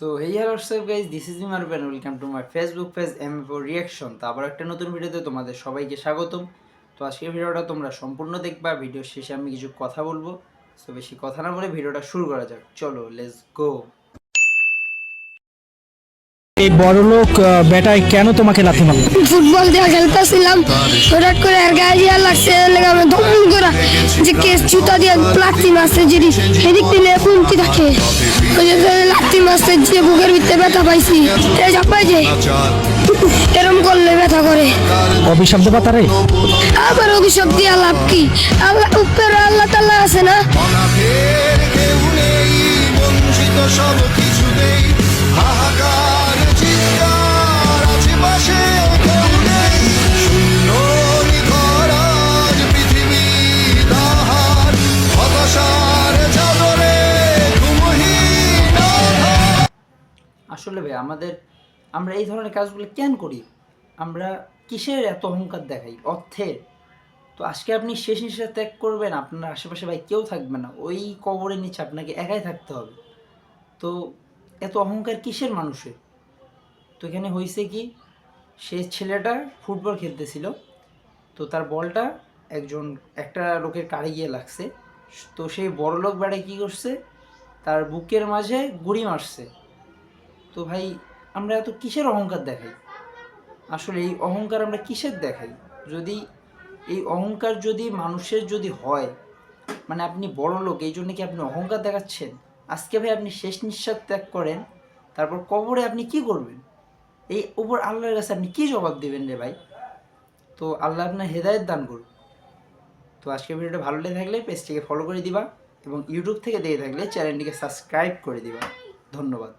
So hey hello সব guys this is Imar Ban welcome to my Facebook page M for reaction তো আবার একটা নতুন ভিডিওতে তোমাদের সবাইকে স্বাগতম। তো আজকের ভিডিওটা তোমরা সম্পূর্ণ দেখবা। ভিডিওর শেষে আমি কিছু কথা বলব। সো বেশি কথা না বলে ভিডিওটা শুরু করা যাক। চলো লেটস গো এই বড়লোক বেটায় কেন তোমাকে লাথি মারলো? ফুটবল দিয়ে খেলতেছিলাম। হঠাৎ করে আর গায়ে দিয়া লাগছে লেগে আমি ধম করে। যে কেস জুতা দিয়ে লাত্তি মারছে যেটি সেদিক দিলে পুমতি থাকে। ওই যে লাত্তি মারছে যে বুকের ভিতরে ব্যথা পাইছি এই চাপাই যে। এরম করলে ব্যথা করে। অভিশব্দ পাতারে আবার অভিশাপ দিয়া লাভ কি? আল্লাহ উপরে আল্লাহ তাল্লাহ আছে না? সব কিছুতেই আসলে ভাই, আমাদের, আমরা এই ধরনের কাজগুলো কেন করি? আমরা কিসের এত অহংকার দেখাই? অর্থের। তো আজকে আপনি শেষ নিঃশ্বাস ত্যাগ করবেন, আপনার আশেপাশে ভাই কেউ থাকবে না। ওই কবরের নিচে আপনাকে একাই থাকতে হবে। তো এত অহংকার কিসের মানুষের? তো এখানে হয়েছে কি, সে ছেলেটা ফুটবল খেলতেছিল। তো তার বলটা একজন, একটা লোকের কারে গিয়ে লাগছে। তো সেই বড় লোক বেড়ে কী করছে? তার বুকের মাঝে গুড়ি মারছে। তো ভাই, আমরা এত কিসের অহংকার দেখাই? আসলে এই অহংকার আমরা কিসের দেখাই? যদি এই অহংকার যদি মানুষের যদি হয় মানে আপনি বড় লোক, এই জন্য কি আপনি অহংকার দেখাচ্ছেন? আজকে ভাই আপনি শেষ নিঃশ্বাস ত্যাগ করেন, তারপর কবরে আপনি কি করবেন? এই উপর আল্লাহর কাছে আপনি কি জবাব দেবেন রে ভাই? তো আল্লাহ আপনার হেদায়ত দান করুন তো আজকে ভিডিওটা ভালো লেগে থাকলে পেজটিকে ফলো করে দিবা এবং ইউটিউব থেকে দেখে থাকলে চ্যানেলটিকে সাবস্ক্রাইব করে দিবা। ধন্যবাদ।